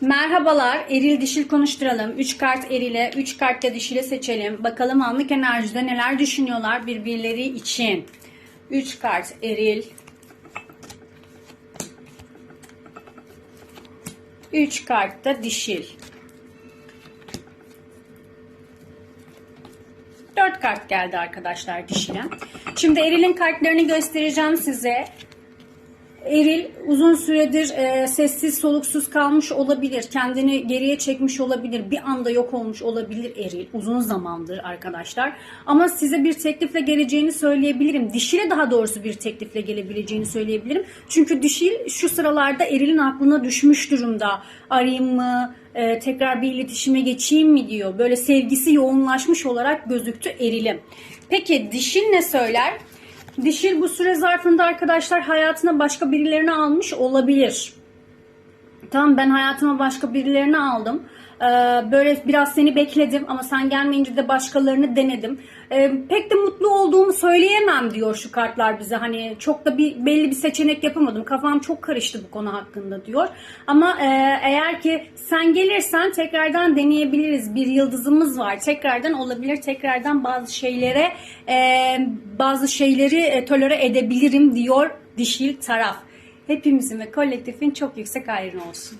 Merhabalar, eril dişil konuşturalım. 3 kart erile, 3 kart da dişile seçelim. Bakalım anlık enerjide neler düşünüyorlar birbirleri için. 3 kart eril. 3 kart da dişil. 4 kart geldi arkadaşlar dişile. Şimdi erilin kartlarını göstereceğim size. Eril uzun süredir e, sessiz soluksuz kalmış olabilir. Kendini geriye çekmiş olabilir. Bir anda yok olmuş olabilir Eril. Uzun zamandır arkadaşlar. Ama size bir teklifle geleceğini söyleyebilirim. Dişile daha doğrusu bir teklifle gelebileceğini söyleyebilirim. Çünkü dişil şu sıralarda Eril'in aklına düşmüş durumda. Arayayım mı? e, tekrar bir iletişime geçeyim mi diyor. Böyle sevgisi yoğunlaşmış olarak gözüktü Eril'im. Peki dişil ne söyler? Dişil bu süre zarfında arkadaşlar hayatına başka birilerini almış olabilir. Tamam ben hayatıma başka birilerini aldım. Ee, böyle biraz seni bekledim ama sen gelmeyince de başkalarını denedim. Ee, pek de mutlu olduğumu söyleyemem diyor şu kartlar bize. Hani çok da bir belli bir seçenek yapamadım. Kafam çok karıştı bu konu hakkında diyor. Ama e, eğer ki sen gelirsen tekrardan deneyebiliriz. Bir yıldızımız var. Tekrardan olabilir. Tekrardan bazı şeylere e, bazı şeyleri e, tolere edebilirim diyor dişil taraf. Hepimizin ve kolektifin çok yüksek ayrını olsun.